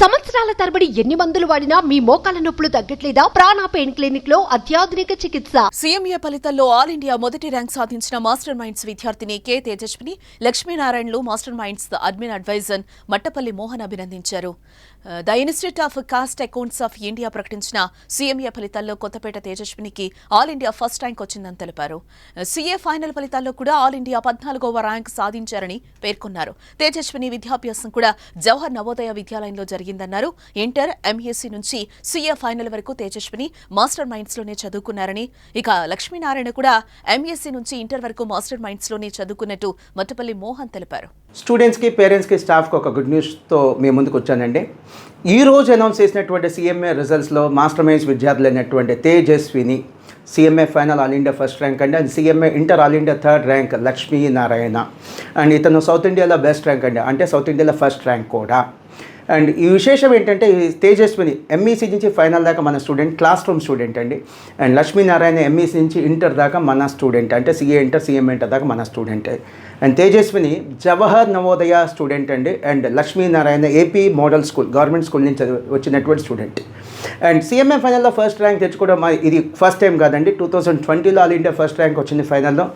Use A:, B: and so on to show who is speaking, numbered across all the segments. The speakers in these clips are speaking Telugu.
A: సంవత్సరాల తరబడి ఎన్ని మందులు వాడినా మీ మోకాల నొప్పులు తగ్గట్లేదా? ప్రాణ పెయిన్ క్లినిక్లో అత్యాధునిక చికిత్స.
B: సీఎంఏ ఫలితాల్లో ఆల్ ఇండియా మొదటి ర్యాంక్ సాధించిన మాస్టర్ మైండ్స్ విద్యార్థిని K Tejaswini లక్ష్మీనారాయణలు master minds admin advisor Mattapalli Mohan అభినందించారు. The institute of cost accounts of India ప్రకటించిన సీఎంఏ ఫలితాల్లో కొత్తపేట తేజస్వినికి ఆల్ ఇండియా ఫస్ట్ ర్యాంక్ వచ్చిందని తెలిపారు. సీఏ ఫైనల్ ఫలితాల్లో కూడా ఆల్ ఇండియా పద్నాలుగవ ర్యాంక్ సాధించారని పేర్కొన్నారు. తేజస్విని విద్యాభ్యాసం కూడా జవహర్ నవోదయ విద్యాలయంలో జరిగింది. జరిగిందన్నారు. ఇంటర్ ఎంఎస్సీ నుంచి సీఏ ఫైనల్ వరకు తేజస్విని మాస్టర్ మైండ్స్లోనే చదువుకున్నారని. ఇక లక్ష్మీనారాయణ కూడా ఎంఎస్సీ నుంచి ఇంటర్ వరకు మాస్టర్ మైండ్స్లోనే చదువుకున్నట్టు మట్టపల్లి మోహన్ తెలిపారు.
C: స్టూడెంట్స్కి పేరెంట్స్కి స్టాఫ్కి ఒక గుడ్ న్యూస్తో మీ ముందుకు వచ్చానండి. ఈ రోజు అనౌన్స్ చేసినటువంటి సీఎంఏ రిజల్ట్స్లో మాస్టర్ మైండ్స్ విద్యార్థులు అయినటువంటి Tejaswini CMA final all India first rank అండి. And CMA inter all India third rank Lakshmi Narayana and ఇతను సౌత్ ఇండియాలో బెస్ట్ ర్యాంక్ అండి. అంటే సౌత్ ఇండియాలో ఫస్ట్ ర్యాంక్ కూడా. అండ్ ఈ విశేషం ఏంటంటే తేజస్విని ఎంఈసీ నుంచి ఫైనల్ దాకా మన స్టూడెంట్ క్లాస్ రూమ్ స్టూడెంట్ అండి. అండ్ లక్ష్మీనారాయణ ఎంఈసీ నుంచి ఇంటర్ దాకా మన స్టూడెంట్ అంటే సీఏ ఇంటర్ సిఎం ఇంటర్ దాకా మన student and Tejaswini Jawahar Navodaya student అండి. And Lakshminarayana AP model school government school నుంచి చదివి- వచ్చినటువంటి స్టూడెంట్ అండ్ సీఎంఏ ఫైనల్లో ఫస్ట్ ర్యాంక్ తెచ్చుకోవడం ఇది ఫస్ట్ టైం కాదండి. టూ థౌసండ్ ట్వంటీలో ఆల్ ఇండియా ఫస్ట్ ర్యాంక్ వచ్చింది ఫైనల్లో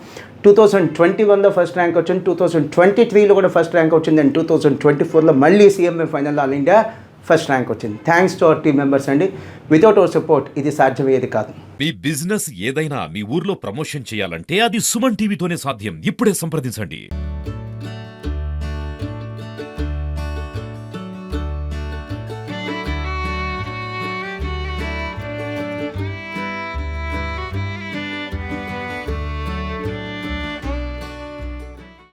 C: టూ థౌసండ్ ట్వంటీ వన్లో ఫస్ట్ ర్యాంక్ వచ్చింది టూ థౌసండ్ ట్వంటీ త్రీలో కూడా ఫస్ట్ ర్యాంక్ వచ్చింది అండ్ టూ థౌసండ్ ట్వంటీ ఫోర్లో మళ్ళీ CMA final all India first rank వచ్చింది. Thanks to our team members అండి. వితౌట్ అవర్ సపోర్ట్ ఇది సాధ్యమయ్యేది కాదు.
D: మీ బిజినెస్ ఏదైనా మీ ఊర్లో ప్రమోషన్ చేయాలంటే అది సుమన్ టీవీతోనే సాధ్యం. ఇప్పుడే సంప్రదించండి.